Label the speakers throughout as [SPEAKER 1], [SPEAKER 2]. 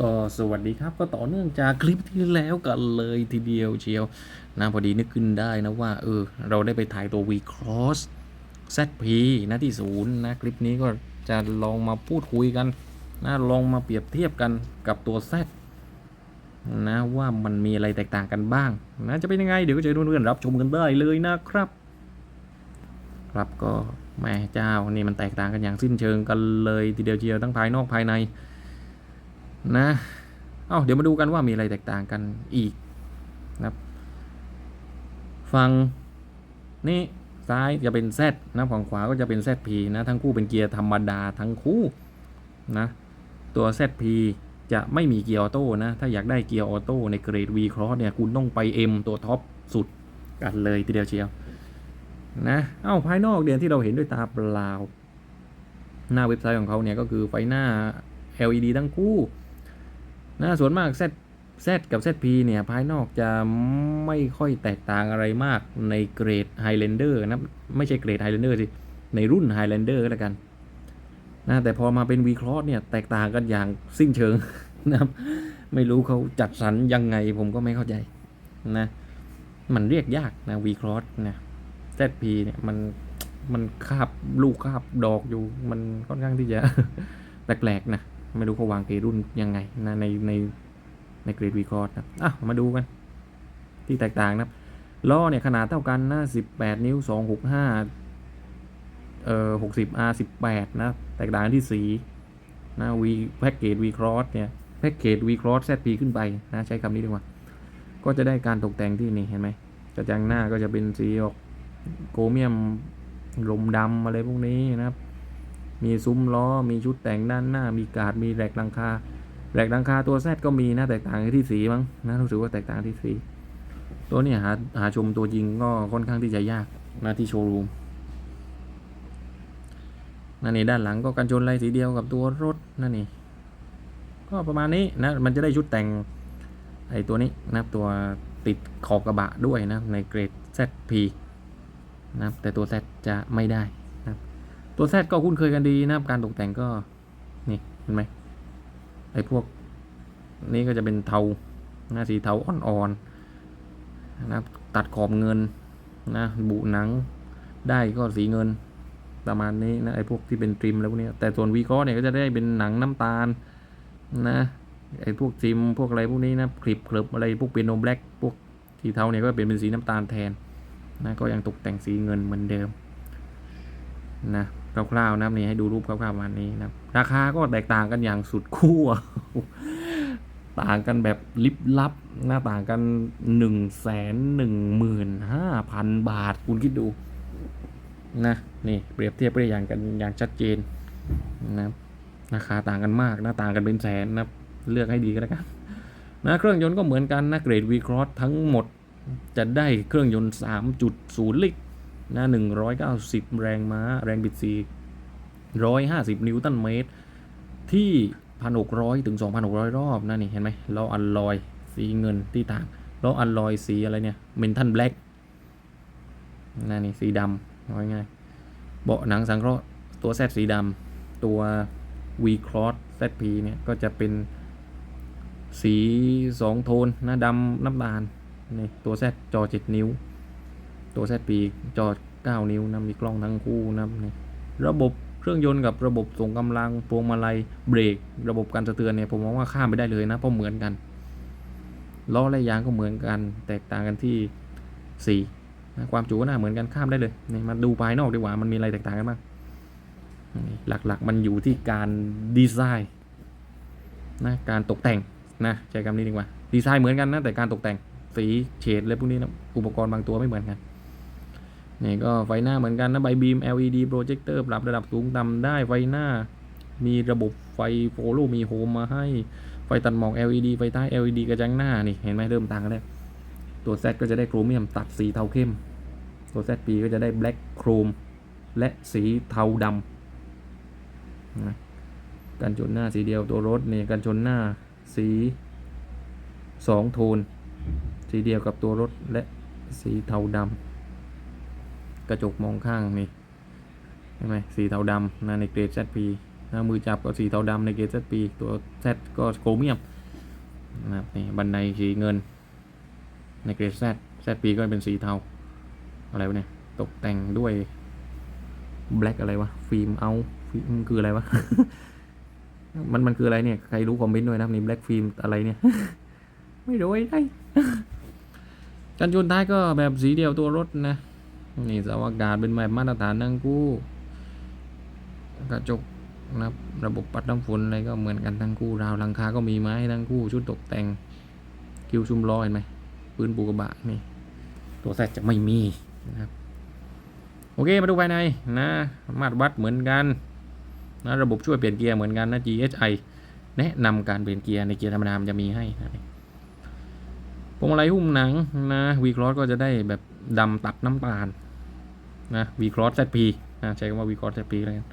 [SPEAKER 1] ก็สวัสดีครับก็ต่อเนื่องจากคลิปที่แล้วกันเลยทีเดียวเชียวนะพอดีนึกขึ้นได้นะว่า เออ เราได้ไปถ่ายตัว V Cross ZP นะที่ศูนย์นะคลิปนี้ก็จะลองมาพูดคุยกันนะลองมาเปรียบเทียบกันกับตัว Z นะว่ามันมีอะไรแตกต่างกันบ้างนะจะเป็นยังไงเดี๋ยวก็จะเพื่อนๆรับชมกันได้เลยนะครับ ครับก็แม่เจ้านี่มันแตกต่างกันอย่างสิ้นเชิงกันเลยทีเดียวเชียวทั้งภายนอกภายใน นะ เอ้าเดี๋ยวมาดูกันว่ามีอะไรแตกต่างกันอีกนะครับฟังนี่ซ้ายจะเป็น Z นะฝั่งขวาก็จะเป็น ZP นะทั้งคู่เป็นเกียร์ธรรมดาทั้งคู่นะตัว ZP จะไม่มีเกียร์ออโต้นะถ้าอยากได้เกียร์ออโต้ในเกรด V Cross เนี่ยคุณต้องไป M ตัวท็อปสุดกันเลยทีเดียวเชียวนะเอ้าภายนอกเดียนที่เราเห็นด้วยตาเปล่า หน้าเว็บไซต์ของเขาเนี่ยก็คือไฟหน้า LED ทั้งคู่ นะส่วนมาก Z Z กับ ZP เนี่ยภายนอกจะไม่ค่อยแตกต่างอะไรมากในเกรด Highlander นะไม่ใช่เกรด Highlander สิ ในรุ่น Highlander ก็แล้วกันนะแต่พอมาเป็น V Cross เนี่ยแตกต่างกันอย่างสิ้นเชิงนะครับไม่รู้เขาจัดสรรยังไงผมก็ไม่เข้าใจนะมันเรียกยากนะ V Cross นะ ZP เนี่ยมันมันคาบลูกคาบดอกอยู่มันค่อนข้างที่จะแปลกๆนะ ไม่รู้เขาวางเกรดรุ่นยังไงนะในในในเกรดวีคอร์ดนะอะมาดูกัน ที่แตกต่างนะล้อเนี่ยขนาดเท่ากันนะ18 นิ้ว 265เอ่อ60 R 18นะแตกต่างที่สีนะ V แพ็กเกจ V Cross เนี่ยแพ็กเกจ V Cross ZP ขึ้นไปนะใช้คำนี้ดีกว่า ก็จะได้การตกแต่งที่นี่เห็นไหมกระจังหน้าก็จะเป็นสีออกโครเมียมลมดำอะไรพวกนี้นะครับ มีซุ้มล้อ มีชุดแต่งด้านหน้า มีกาด มีแรกหลังคาแรกหลังคาตัวแซดก็มีนะแตกต่างที่สีมั้งนะรู้สึกว่าแตกต่างที่สี ตัวนี้หาหาชมตัวจริงก็ค่อนข้างที่จะยากนะที่โชว์รูมนั่นนี่ด้านหลังก็กันชนลายสีเดียวกับตัวรถนั่นนี่ก็ประมาณนี้นะมันจะได้ชุดแต่งไอตัวนี้นะตัวติดขอบกระบะด้วยนะในเกรด ZP นะแต่ตัว Z จะไม่ได้ ตัวแซดก็คุ้นเคยกันดีนะครับ การตกแต่งก็นี่เห็นไหมไอ้พวกนี้ก็จะเป็นเทาหน้าสีเทาอ่อนๆนะครับตัดขอบเงินนะบุหนังได้ก็สีเงินประมาณนี้นะไอ้พวกที่เป็นตริมแล้วพวกนี้แต่ส่วนวีคอเนี่ยก็จะได้เป็นหนังน้ำตาลนะไอ้พวกจิมพวกอะไรพวกนี้นะคลิปคลิปอะไรพวกเป็นโนแบล็กพวกสีเทาเนี่ยก็เป็นเป็นสีน้ำตาลแทนนะก็ยังตกแต่งสีเงินเหมือนเดิมนะ คร่าวๆนะครับนี่ให้ดูรูปคร่าวๆประมาณนี้นะครับ ราคาก็แตกต่างกันอย่างสุดขั้วต่างกันแบบลิบลับหน้าต่างกันหนึ่งแสนหนึ่งหมื่นห้าพันบาทคุณคิดดูนะนี่เปรียบเทียบไปอย่างกันอย่างชัดเจนนะครับราคาต่างกันมากหนะต่างกันเป็นแสนนะครับเลือกให้ดีก็แล้วกันนะเครื่องยนต์ก็เหมือนกันนะเกรด V Cross ทั้งหมดจะได้เครื่องยนต์ 3.0 ลิตร นะหนึ่งร้อยเก้าสิบแรงม้า แรงบิดสี่ร้อยห้าสิบนิวตันเมตร ที่พันหกร้อยถึงสองพันหกร้อยรอบนะนี่เห็นไหมล้ออัลลอยสีเงินที่ต่างล้ออัลลอยสีอะไรเนี่ยเมนทันแบล็กนะนี่สีดำเอาง่ายเบาะหนังสังเคราะห์ตัวแซดสีดำตัว V Cross ZP เนี่ยก็จะเป็นสีสองโทนนะดำน้ำตาลนี่ตัวแซดจอเจ็ดนิ้ว ตัว ZP จอด 9 นิ้วนะมีกล้องทั้งคู่นะนี่ระบบเครื่องยนต์กับระบบส่งกำลังพวงมาลัยเบรก ระบบการสะเทือนเนี่ยผมมองว่าข้ามไปได้เลยนะเพราะเหมือนกันล้อและยางก็เหมือนกัน แตกต่างกันที่สีนะความจุก็น่าเหมือนกันข้ามได้เลยนี่มาดูภายนอกดีกว่ามันมีอะไรแตกต่างกันบ้างหลักๆมันอยู่ที่การดีไซน์นะการตกแต่งนะใช้คำนี้ดีกว่าดีไซน์เหมือนกันนะแต่การตกแต่งสีเฉดอะไรพวกนี้นะอุปกรณ์บางตัวไม่เหมือนกัน นี่ก็ไฟหน้าเหมือนกันนะใบบีม LED โปรเจคเตอร์ปรับระดับสูงต่ำได้ไฟหน้า มีระบบไฟโฟลูมีโฮมมาให้ไฟตัดหมอก LED ไฟท้ LED กระจังหน้านี่เห็นไหมเริ่มต่างกันแล้วตัว Z ก็จะได้โครเมียมตัดสีเทาเข้ม ตัว ZP ก็จะได้แบล็กโครมและสีเทาดำนะกันชนหน้าสีเดียวตัวรถนี่กันชนหน้าสีสองโทน สีเดียวกับตัวรถและสีเทาดำ กระจกมองข้างนี่ใช่ไหมสีเทาดำนะในเกรด ZP นะมือจับก็สีเทาดำในเกรด ZP ตัว Z ก็โครเมียมนะครับนี่บันไดสีเงิน ในเกรด Z ZP ก็เป็นสีเทาอะไรวะเนี่ยตกแต่งด้วย black อะไรวะฟิล์มเอาฟิล์มคืออะไรวะมันมันคืออะไรเนี่ยใครรู้คอมเมนต์ด้วยนะครับนี่ black ฟิล์มอะไรเนี่ยไม่รู้ไอ้ได้กันชนท้ายก็แบบสีเดียวตัวรถนะ นี่สาอากาศเป็นแบบมาตรฐานทั้งคู่ กระจกนะครับระบบปัดน้ำฝนอะไรก็เหมือนกันทั้งคู่ราวหลังคาก็มีไม้ทั้งคู่ชุดตกแต่งคิวชุมล้อเห็นไหมปืนปูกระบะนี่ตัวแซดจะไม่มีนะครับโอเค มาดูภายในนะมาตรวัดเหมือนกันนะระบบช่วยเปลี่ยนเกียร์เหมือนกันนะ GHI แนะนำการเปลี่ยนเกียร์ในเกียร์ธรรมดามจะมีให้นะพวงมาลัยหุ้มหนังนะวีคลอสก็จะได้แบบดำตัดน้ำตาล นะวีคลอส ZP นะใช้คำว่าวีคลอส ZP แล้วกัน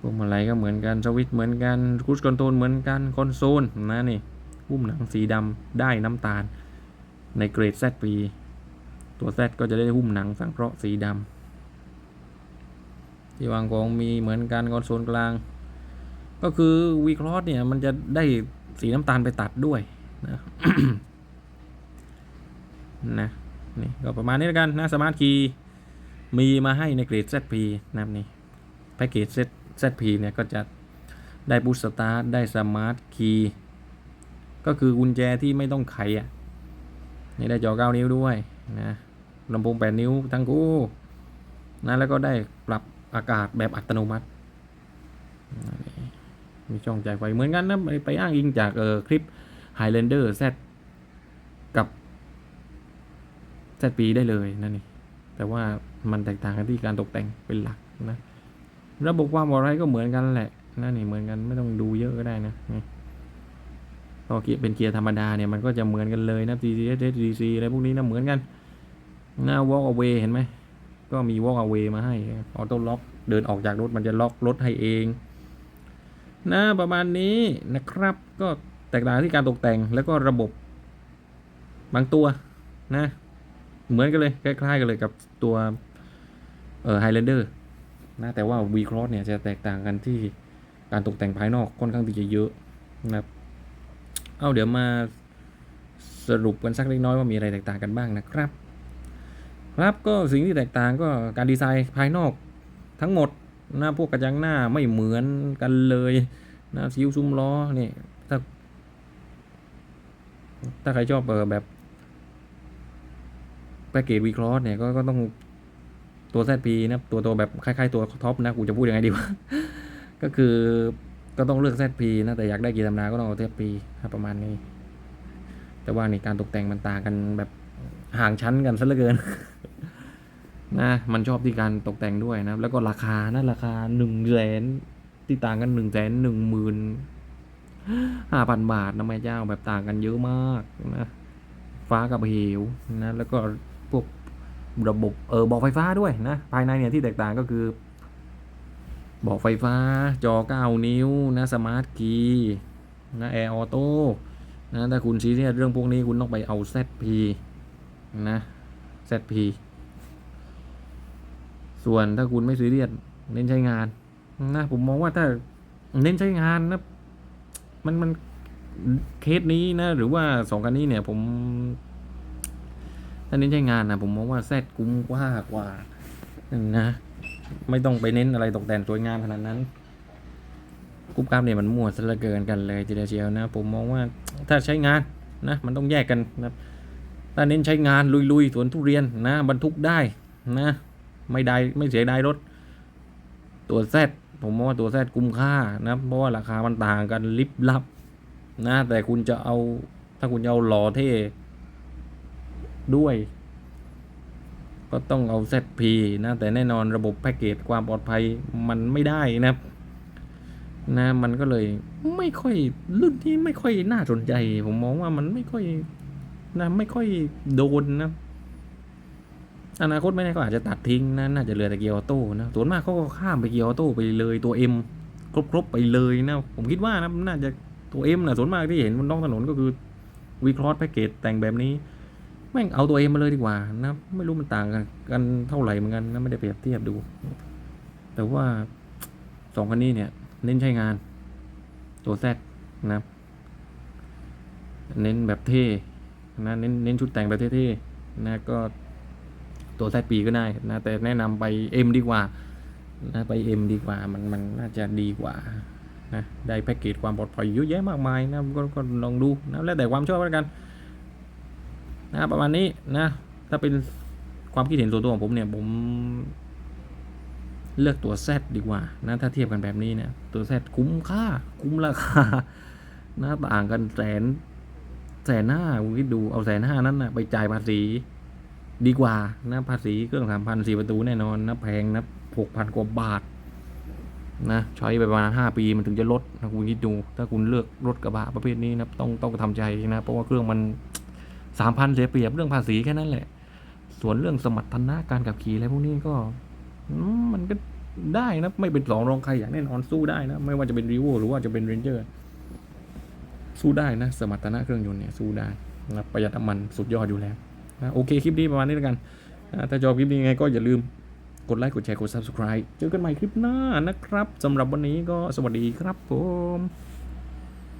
[SPEAKER 1] พวงมาลัยก็เหมือนกันสวิตช์เหมือนกันครูสคอนโทรลเหมือนกันคอนโซลนะนี่หุ้มหนังสีดำได้น้ำตาล ในเกรด ZP ตัว Z ก็จะได้หุ้มหนังสังเคราะห์สีดำที่วางของมีเหมือนกันคอนโซลกลาง ก็คือวีคลอสเนี่ยมันจะได้สีน้ำตาลไปตัดด้วยนะนะ นี่ก็ประมาณนี้แล้วกันนะสมาร์ทคีย์มีมาให้ในเกรด ZP นะครับนี่แพ็กเกจ Z ZP เนี่ยก็จะได้บูสต์สตาร์ทได้สมาร์ทคีย์ก็คือกุญแจที่ไม่ต้องไขอะนี่ได้จอ 9 นิ้วด้วยนะลำโพง 8 นิ้วทั้งคู่นะแล้วก็ได้ปรับอากาศแบบอัตโนมัตินี่มีช่องจ่ายไฟเหมือนกันนะไปไปอ้างอิงจากเออคลิป Highlander Z กับ ZP ได้เลยนั่นนี่แต่ว่ามันแตกต่างกันที่การตกแต่งเป็นหลักนะระบบความปลอดภัยก็เหมือนกันแหละนั่นนี่เหมือนกันไม่ต้องดูเยอะก็ได้นะพอเกียร์เป็นเกียร์ธรรมดาเนี่ยมันก็จะเหมือนกันเลยนะ TCS DC อะไรพวกนี้นะเหมือนกันหน้า walk away เห็นไหมก็มี walk away มาให้ออโต้ล็อกเดินออกจากรถมันจะล็อกรถให้เองนะประมาณนี้นะครับก็แตกต่างที่การตกแต่งแล้วก็ระบบบางตัวนะ เหมือนกันเลยคล้ายๆกันเลยกับตัวเอ่อ Highlander นะแต่ว่า V Cross เนี่ยจะแตกต่างกันที่การตกแต่งภายนอกค่อนข้างที่จะเยอะนะครับเอาเดี๋ยวมาสรุปกันสักเล็กน้อยว่ามีอะไรแตกต่างกันบ้างนะครับ ครับก็สิ่งที่แตกต่างก็การดีไซน์ภายนอกทั้งหมดหนะพวกกระจังหน้าไม่เหมือนกันเลยนะซิวซุ้มล้อนี่ถ้าถ้าใครชอบแบบ แพ็กเกจวีคลอสเนี่ยก็ก็ต้องตัว ZP นะตัวตัวแบบคล้ายๆตัวท็อปนะกูจะพูดยังไงดีวะก็คือก็ต้องเลือก ZP นะแต่อยากได้กีตำนาก็ต้องเอา ZP ครับประมาณนี้ แต่ว่านี่การตกแต่งมันต่างกันแบบห่างชั้นกันซะเหลือเกินนะมันชอบที่การตกแต่งด้วยนะแล้วก็ราคานะราคาหนึ่งแสนที่ต่างกันหนึ่งแสนหนึ่งหมื่นห้าพันบาทนะแม่เจ้าแบบต่างกันเยอะมากนะฟ้ากับเหวนะแล้วก็ ระบบเออบอกไฟฟ้าด้วยนะ ภายในเนี่ยที่แตกต่างก็คือ บอกไฟฟ้าจอ 9 นิ้วนะสมาร์ทคีย์นะแอร์ออโต้นะถ้าคุณซีเรียสเรื่องพวกนี้คุณต้องไปเอา ZP นะ ZP ส่วนถ้าคุณไม่ซีเรียสเน้นใช้งานนะผมมองว่าถ้าเน้นใช้งานนะมันมันเคสนี้นะ หรือว่าสองคันนี้เนี่ยผมาเน้นใช้งานนะผมมองว่าแซดคุ้มกว่ากว่านะ ไม่ต้องไปเน้นอะไรตกแต่งสวยงามขนาดนั้นกรุ๊ปกราฟเนี่ยมันมั่วซะเหลือเกินกันเลยทีเดียวเชียวนะ ผมมองว่าถ้าใช้งานนะมันต้องแยกกันนะถ้าเน้นใช้งานลุยๆสวนทุเรียนนะบรรทุกได้นะ ไม่ได้ไม่เสียดายรถ ตัวแซดผมมองว่าตัวแซดคุ้มค่านะเพราะว่าราคามันต่างกันลิบลับนะแต่คุณจะเอาถ้าคุณจะเอาหล่อเท่ ด้วย ก็ต้องเอา ZP นะ แต่แน่นอนระบบแพ็กเกจความปลอดภัยมันไม่ได้นะครับ นะมันก็เลยไม่ค่อยรุ่นที่ไม่ค่อยน่าสนใจ ผมมองว่ามันไม่ค่อยนะไม่ค่อยโดนนะอนาคตไม่แน่ก็อาจจะตัดทิ้งนะน่าจะเหลือแต่เกียร์ออโต้นะส่วนมากเขาก็ข้ามไปเกียร์ออโต้ไปเลยตัว M ครบๆไปเลยนะ ผมคิดว่านะน่าจะตัว M นะส่วนมากที่เห็นบนท้องถนนก็คือวีคลอสแพ็กเกจแต่งแบบนี้ แม่งเอาตัว M มาเลยดีกว่านะไม่รู้มันต่างกันกันเท่าไหร่เหมือนกันนะไม่ได้เปรียบเทียบดู แต่ว่าสองคันนี้เนี่ย เน้นใช้งาน ตัวแซดนะเน้นแบบเท่นะเน้นเน้นชุดแต่งแบบเท่ๆนะก็ตัวแซดปีก็ได้นะแต่แนะนำไปเอ็มดีกว่านะไปเอ็มดีกว่ามันมันน่าจะดีกว่านะได้แพ็กเกจความปลอดภัยเยอะแยะมากมายนะก็ก็ลองดูนะแล้วแต่ความชอบแล้วกัน นะประมาณนี้นะ ถ้าเป็นความคิดเห็นส่วนตัวของผมเนี่ยผมเลือกตัว Z ดีกว่านะถ้าเทียบกันแบบนี้เนี่ยตัว Z คุ้มค่า คุ้มราคานะต่างกันแสนแสนห้าคุณคิดดูเอาแสนห้านั้นนะไปจ่ายภาษีดีกว่านะภาษีเครื่องสามพันสี่ประตูแน่นอนนะแพงนะหกพันกว่าบาทนะใช้ไปประมาณห้าปีมันถึงจะลดนะคุณคิดดู ถ้าคุณเลือกรถกระบะประเภทนี้นะต้องต้องทำใจนะเพราะว่าเครื่องมัน สามพันเสียเปรียบเรื่องภาษีแค่นั้นแหละ ส่วนเรื่องสมรรถนะการขับขี่อะไรพวกนี้ก็มันก็ได้นะ ไม่เป็นสองรองใครอย่างแน่นอนสู้ได้นะ ไม่ว่าจะเป็นรีโวหรือว่าจะเป็นเรนเจอร์สู้ได้นะ สมรรถนะเครื่องยนต์เนี่ยสู้ได้นะประหยัดน้ำมันสุดยอดอยู่แล้วนะโอเค คลิปนี้ประมาณนี้แล้วกันถ้าชอบคลิปนี้ยังไงก็อย่าลืมกดไลค์กดแชร์กด subscribe เจอกันใหม่คลิปหน้านะครับสำหรับวันนี้ก็สวัสดีครับผม